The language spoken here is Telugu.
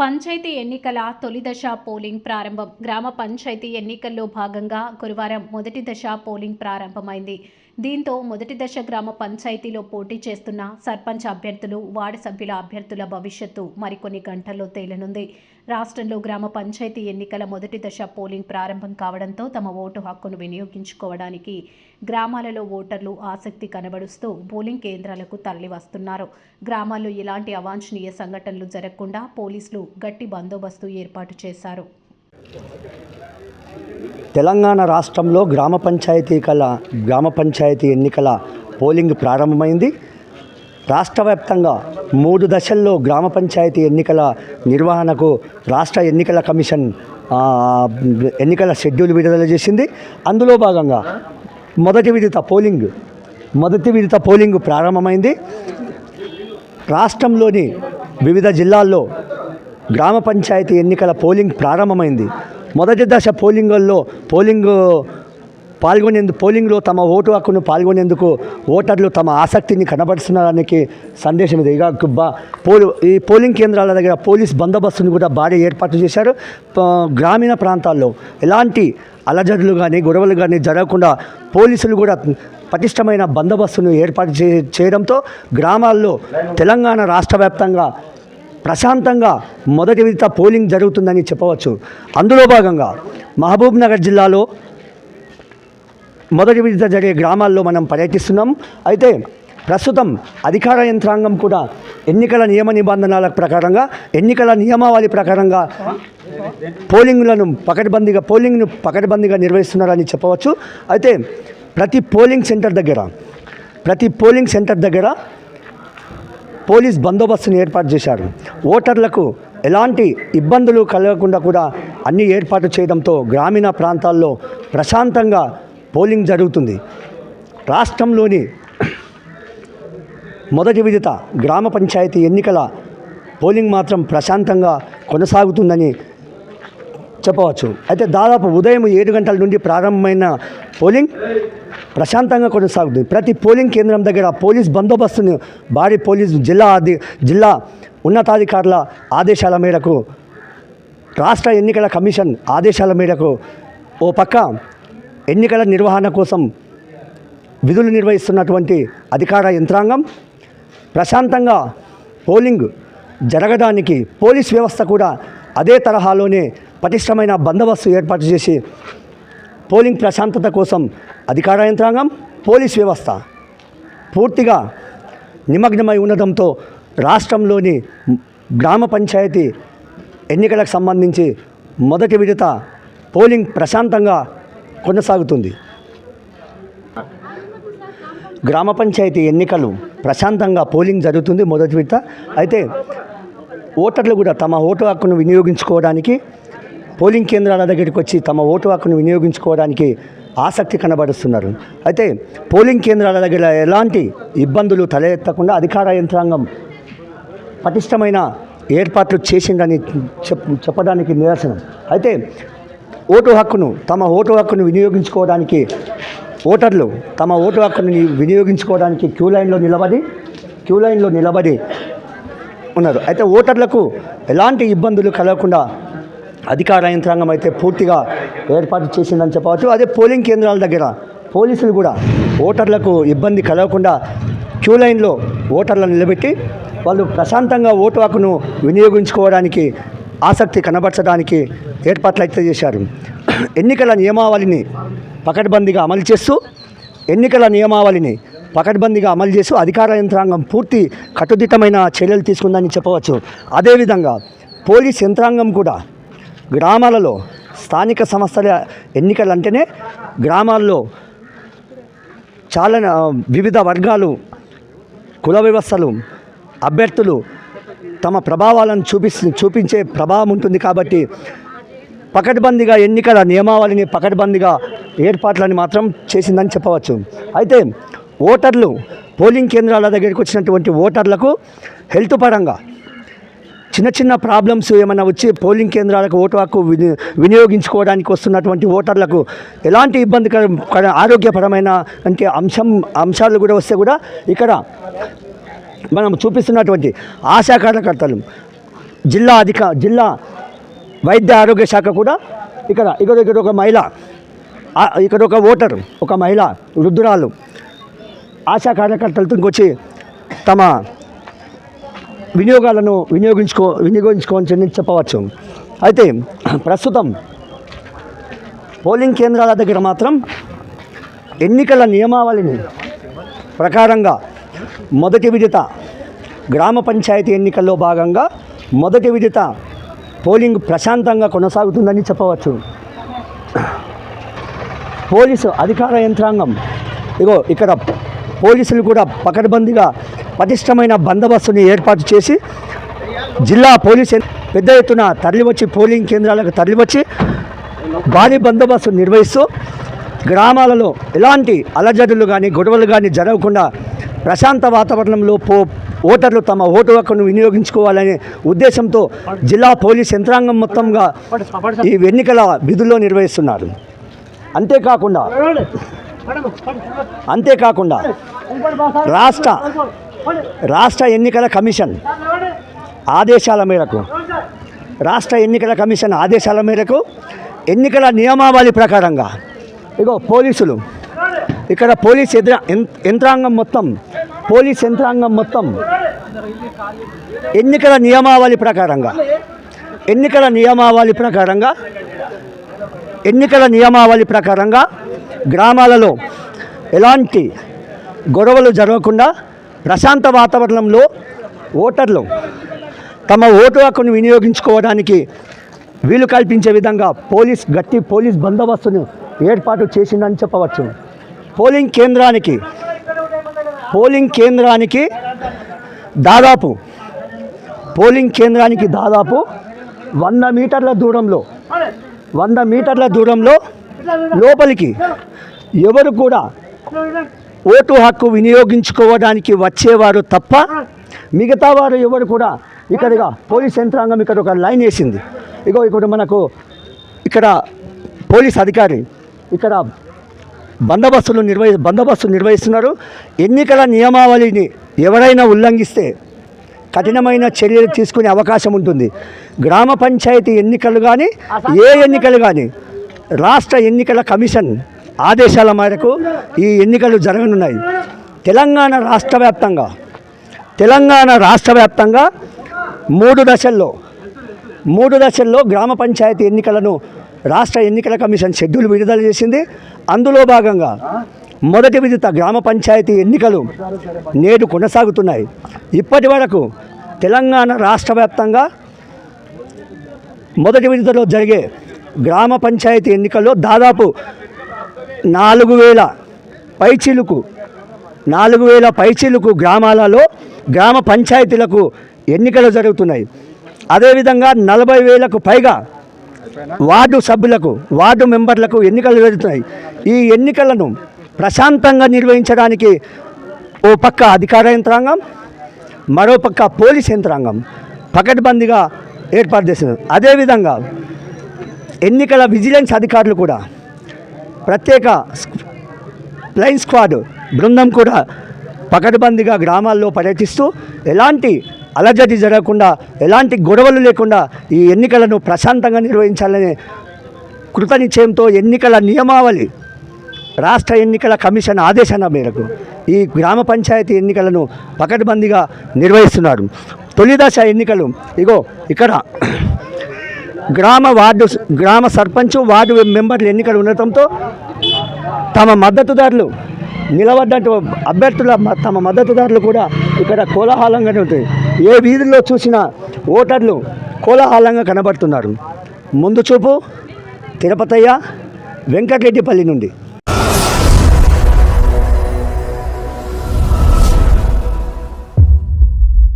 పంచాయతీ ఎన్నికల తొలి దశ పోలింగ్ ప్రారంభం. గ్రామ పంచాయతీ ఎన్నికల్లో భాగంగా గురువారం మొదటి దశ పోలింగ్ ప్రారంభమైంది. దీంతో మొదటి దశ గ్రామ పంచాయతీలో పోటీ చేస్తున్న సర్పంచ్ అభ్యర్థులు వార్డు సభ్యుల అభ్యర్థుల భవిష్యత్తు మరికొన్ని గంటల్లో తేలనుంది. రాష్ట్రంలో గ్రామ పంచాయతీ ఎన్నికల మొదటి దశ పోలింగ్ ప్రారంభం కావడంతో తమ ఓటు హక్కును వినియోగించుకోవడానికి గ్రామాలలో ఓటర్లు ఆసక్తి కనబరుస్తూ పోలింగ్ కేంద్రాలకు తరలివస్తున్నారు. గ్రామాల్లో ఇలాంటి అవాంఛనీయ సంఘటనలు జరగకుండా పోలీసులు గట్టి బందోబస్తు ఏర్పాటు చేశారు. తెలంగాణ రాష్ట్రంలో గ్రామ పంచాయతీ కల గ్రామ పంచాయతీ ఎన్నికల పోలింగ్ ప్రారంభమైంది. రాష్ట్ర వ్యాప్తంగా మూడు దశల్లో గ్రామ పంచాయతీ ఎన్నికల నిర్వహణకు రాష్ట్ర ఎన్నికల కమిషన్ ఎన్నికల షెడ్యూల్ విడుదల చేసింది. అందులో భాగంగా మొదటి విడత పోలింగ్ మొదటి విడత పోలింగ్ ప్రారంభమైంది. రాష్ట్రంలోని వివిధ జిల్లాల్లో గ్రామ పంచాయతీ ఎన్నికల పోలింగ్ ప్రారంభమైంది. మొదటి దశ పోలింగుల్లో పోలింగ్ పాల్గొనేందుకు పోలింగ్లో తమ ఓటు హక్కును పాల్గొనేందుకు ఓటర్లు తమ ఆసక్తిని కనబరుస్తున్నానికి సందేశం ఇది. ఇక పోలు ఈ పోలింగ్ కేంద్రాల దగ్గర పోలీస్ బందోబస్తును కూడా భారీ ఏర్పాటు చేశారు. గ్రామీణ ప్రాంతాల్లో ఎలాంటి అలజడులు కానీ గొడవలు కానీ జరగకుండా పోలీసులు కూడా పటిష్టమైన బందోబస్తును ఏర్పాటు చే చేయడంతో గ్రామాల్లో తెలంగాణ రాష్ట్ర వ్యాప్తంగా ప్రశాంతంగా మొదటి విడత పోలింగ్ జరుగుతుందని చెప్పవచ్చు. అందులో భాగంగా మహబూబ్నగర్ జిల్లాలో మొదటి విడత జరిగే గ్రామాల్లో మనం పర్యటిస్తున్నాం. అయితే ప్రస్తుతం అధికార యంత్రాంగం కూడా ఎన్నికల నియమ నిబంధనల ప్రకారంగా ఎన్నికల నియమావళి ప్రకారంగా పోలింగ్లను పకడ్బందీగా పోలింగ్ను పకడ్బందీగా నిర్వహిస్తున్నారని చెప్పవచ్చు. అయితే ప్రతి పోలింగ్ సెంటర్ దగ్గర ప్రతి పోలింగ్ సెంటర్ దగ్గర పోలీస్ బందోబస్తును ఏర్పాటు చేశారు. ఓటర్లకు ఎలాంటి ఇబ్బందులు కలగకుండా కూడా అన్ని ఏర్పాటు చేయడంతో గ్రామీణ ప్రాంతాల్లో ప్రశాంతంగా పోలింగ్ జరుగుతుంది. రాష్ట్రంలోని మొదటి విడత గ్రామ పంచాయతీ ఎన్నికల పోలింగ్ మాత్రం ప్రశాంతంగా కొనసాగుతుందని చెప్పవచ్చు. అయితే దాదాపు ఉదయం ఏడు గంటల నుండి ప్రారంభమైన పోలింగ్ ప్రశాంతంగా కొనసాగుతుంది. ప్రతి పోలింగ్ కేంద్రం దగ్గర పోలీస్ బందోబస్తును భారీ పోలీస్ జిల్లా అధి జిల్లా ఉన్నతాధికారుల ఆదేశాల మేరకు రాష్ట్ర ఎన్నికల కమిషన్ ఆదేశాల మేరకు ఓ పక్క ఎన్నికల నిర్వహణ కోసం విధులు నిర్వహిస్తున్నటువంటి అధికార యంత్రాంగం ప్రశాంతంగా పోలింగ్ జరగడానికి పోలీస్ వ్యవస్థ కూడా అదే తరహాలోనే పటిష్టమైన బందోబస్తు ఏర్పాటు చేసి పోలింగ్ ప్రశాంతత కోసం అధికార యంత్రాంగం పోలీస్ వ్యవస్థ పూర్తిగా నిమగ్నమై ఉండడంతో రాష్ట్రంలోని గ్రామ పంచాయతీ ఎన్నికలకు సంబంధించి మొదటి విడత పోలింగ్ ప్రశాంతంగా కొనసాగుతుంది. గ్రామ పంచాయతీ ఎన్నికలు ప్రశాంతంగా పోలింగ్ జరుగుతుంది మొదటి విడత. అయితే ఓటర్లు కూడా తమ ఓటు హక్కును వినియోగించుకోవడానికి పోలింగ్ కేంద్రాల దగ్గరికి వచ్చి తమ ఓటు హక్కును వినియోగించుకోవడానికి ఆసక్తి కనబరుస్తున్నారు. అయితే పోలింగ్ కేంద్రాల దగ్గర ఎలాంటి ఇబ్బందులు తలెత్తకుండా అధికార యంత్రాంగం పటిష్టమైన ఏర్పాట్లు చేసిందని చెప్ చెప్పడానికి నిదర్శనం. అయితే ఓటు హక్కును తమ ఓటు హక్కును వినియోగించుకోవడానికి ఓటర్లు తమ ఓటు హక్కును వినియోగించుకోవడానికి క్యూ లైన్లో నిలబడి క్యూ లైన్లో నిలబడి ఉన్నారు. అయితే ఓటర్లకు ఎలాంటి ఇబ్బందులు కలగకుండా అధికార యంత్రాంగం అయితే పూర్తిగా ఏర్పాటు చేసిందని చెప్పవచ్చు. అదే పోలింగ్ కేంద్రాల దగ్గర పోలీసులు కూడా ఓటర్లకు ఇబ్బంది కలగకుండా క్యూ లైన్లో ఓటర్లను నిలబెట్టి వాళ్ళు ప్రశాంతంగా ఓటు హక్కును వినియోగించుకోవడానికి ఆసక్తి కనబరచడానికి ఏర్పాట్లు అయితే చేశారు. ఎన్నికల నియమావళిని పకడ్బందీగా అమలు చేస్తూ ఎన్నికల నియమావళిని పకడ్బందీగా అమలు చేస్తూ అధికార యంత్రాంగం పూర్తి కట్టుదిట్టమైన చర్యలు తీసుకుందని చెప్పవచ్చు. అదేవిధంగా పోలీస్ యంత్రాంగం కూడా గ్రామాలలో స్థానిక సంస్థల ఎన్నికలు అంటేనే గ్రామాల్లో చాలా వివిధ వర్గాలు కుల వ్యవస్థలు అభ్యర్థులు తమ ప్రభావాలను చూపి చూపించే ప్రభావం ఉంటుంది కాబట్టి పకడ్బందీగా ఎన్నికల నియమావళిని పకడ్బందీగా ఏర్పాట్లని మాత్రం చేసిందని చెప్పవచ్చు. అయితే ఓటర్లు పోలింగ్ కేంద్రాల దగ్గరికి వచ్చినటువంటి ఓటర్లకు హెల్త్ పరంగా చిన్న చిన్న ప్రాబ్లమ్స్ ఏమైనా వచ్చి పోలింగ్ కేంద్రాలకు ఓటు హక్కు విని వినియోగించుకోవడానికి వస్తున్నటువంటి ఓటర్లకు ఎలాంటి ఇబ్బందికర ఆరోగ్యపరమైన అంటే అంశం అంశాలు కూడా వస్తే కూడా ఇక్కడ మనం చూపిస్తున్నటువంటి ఆశా కార్యకర్తలు. జిల్లా అధిక జిల్లా వైద్య ఆరోగ్య శాఖ కూడా ఇక్కడ ఇక్కడ ఇక్కడ ఒక మహిళ ఇక్కడ ఒక ఓటర్ ఒక మహిళ వృద్ధురాలు ఆశా కార్యకర్తలతో వచ్చి తమ వినియోగాలను వినియోగించుకో వినియోగించుకోవచ్చని చెప్పవచ్చు. అయితే ప్రస్తుతం పోలింగ్ కేంద్రాల దగ్గర మాత్రం ఎన్నికల నియమావళిని ప్రకారంగా మొదటి విడత గ్రామ పంచాయతీ ఎన్నికల్లో భాగంగా మొదటి విడత పోలింగ్ ప్రశాంతంగా కొనసాగుతుందని చెప్పవచ్చు. పోలీసు అధికార యంత్రాంగం ఇగో ఇక్కడ పోలీసులు కూడా పకడ్బందీగా పటిష్టమైన బందోబస్తుని ఏర్పాటు చేసి జిల్లా పోలీసు పెద్ద ఎత్తున తరలివచ్చి పోలింగ్ కేంద్రాలకు తరలివచ్చి భారీ బందోబస్తు నిర్వహిస్తూ గ్రామాలలో ఎలాంటి అలజడులు కానీ గొడవలు కానీ జరగకుండా ప్రశాంత వాతావరణంలో పో ఓటర్లు తమ ఓటు హక్కును వినియోగించుకోవాలనే ఉద్దేశంతో జిల్లా పోలీస్ యంత్రాంగం మొత్తంగా ఈ ఎన్నికల విధుల్లో నిర్వహిస్తున్నారు. అంతేకాకుండా అంతేకాకుండా రాష్ట్ర రాష్ట్ర ఎన్నికల కమిషన్ ఆదేశాల మేరకు రాష్ట్ర ఎన్నికల కమిషన్ ఆదేశాల మేరకు ఎన్నికల నియమావళి ప్రకారంగా ఇగో పోలీసులు ఇక్కడ పోలీస్ ఎదుర యంత్రాంగం మొత్తం పోలీస్ యంత్రాంగం మొత్తం ఎన్నికల నియమావళి ప్రకారంగా ఎన్నికల నియమావళి ప్రకారంగా ఎన్నికల నియమావళి ప్రకారంగా గ్రామాలలో ఎలాంటి గొడవలు జరగకుండా ప్రశాంత వాతావరణంలో ఓటర్లు తమ ఓటు హక్కును వినియోగించుకోవడానికి వీలు కల్పించే విధంగా పోలీస్ గట్టి పోలీస్ బందోబస్తును ఏర్పాటు చేసిందని చెప్పవచ్చు. పోలింగ్ కేంద్రానికి పోలింగ్ కేంద్రానికి దాదాపు పోలింగ్ కేంద్రానికి దాదాపు వంద మీటర్ల దూరంలో వంద మీటర్ల దూరంలో లోపలికి ఎవరు కూడా ఓటు హక్కు వినియోగించుకోవడానికి వచ్చేవారు తప్ప మిగతా వారు ఎవరు కూడా ఇక్కడగా పోలీస్ యంత్రాంగం ఇక్కడ ఒక లైన్ వేసింది. ఇగో ఇక్కడ మనకు ఇక్కడ పోలీస్ అధికారి ఇక్కడ బందోబస్తులు నిర్వహి బందోబస్తు నిర్వహిస్తున్నారు. ఎన్నికల నియమావళిని ఎవరైనా ఉల్లంఘిస్తే కఠినమైన చర్యలు తీసుకునే అవకాశం ఉంటుంది. గ్రామ పంచాయతీ ఎన్నికలు కానీ ఏ ఎన్నికలు కానీ రాష్ట్ర ఎన్నికల కమిషన్ ఆదేశాల మేరకు ఈ ఎన్నికలు జరగనున్నాయి. తెలంగాణ రాష్ట్ర వ్యాప్తంగా తెలంగాణ రాష్ట్ర వ్యాప్తంగా మూడు దశల్లో మూడు దశల్లో గ్రామ పంచాయతీ ఎన్నికలను రాష్ట్ర ఎన్నికల కమిషన్ షెడ్యూల్ విడుదల చేసింది. అందులో భాగంగా మొదటి విడత గ్రామ పంచాయతీ ఎన్నికలు నేడు కొనసాగుతున్నాయి. ఇప్పటి వరకు తెలంగాణ రాష్ట్ర వ్యాప్తంగా మొదటి విడతలో జరిగే గ్రామ పంచాయతీ ఎన్నికల్లో దాదాపు నాలుగు వేల పైచీలకు నాలుగు వేల పైచీలకు గ్రామాలలో గ్రామ పంచాయతీలకు ఎన్నికలు జరుగుతున్నాయి. అదేవిధంగా నలభై వేలకు పైగా వార్డు సభ్యులకు వార్డు మెంబర్లకు ఎన్నికలు జరుగుతున్నాయి. ఈ ఎన్నికలను ప్రశాంతంగా నిర్వహించడానికి ఓ పక్క అధికార యంత్రాంగం మరో పక్క పోలీస్ యంత్రాంగం పకడ్బందీగా ఏర్పాటు చేస్తున్నారు అదేవిధంగా ఎన్నికల విజిలెన్స్ అధికారులు కూడా ప్రత్యేక ప్లైన్ స్క్వాడ్ బృందం కూడా పకడ్బందీగా గ్రామాల్లో పర్యటిస్తూ ఎలాంటి అలజడి జరగకుండా ఎలాంటి గొడవలు లేకుండా ఈ ఎన్నికలను ప్రశాంతంగా నిర్వహించాలనే కృతనిశ్చయంతో ఎన్నికల నియమావళి రాష్ట్ర ఎన్నికల కమిషన్ ఆదేశాల మేరకు ఈ గ్రామ పంచాయతీ ఎన్నికలను పకడ్బందీగా నిర్వహిస్తున్నారు. తొలి దశ ఎన్నికలు ఇగో ఇక్కడ గ్రామ వార్డు గ్రామ సర్పంచ్ వార్డు మెంబర్ల ఎన్నికలు ఉండటంతో తమ మద్దతుదారులు నిలబడ్డట్టు అభ్యర్థుల తమ మద్దతుదారులు కూడా ఇక్కడ కోలాహలంగానే ఉంటుంది ఏ వీధుల్లో చూసినా ఓటర్లు కోలాహలంగా కనబడుతున్నారు. ముందు చూపు తిరుపతయ్య వెంకటరెడ్డిపల్లి నుండి.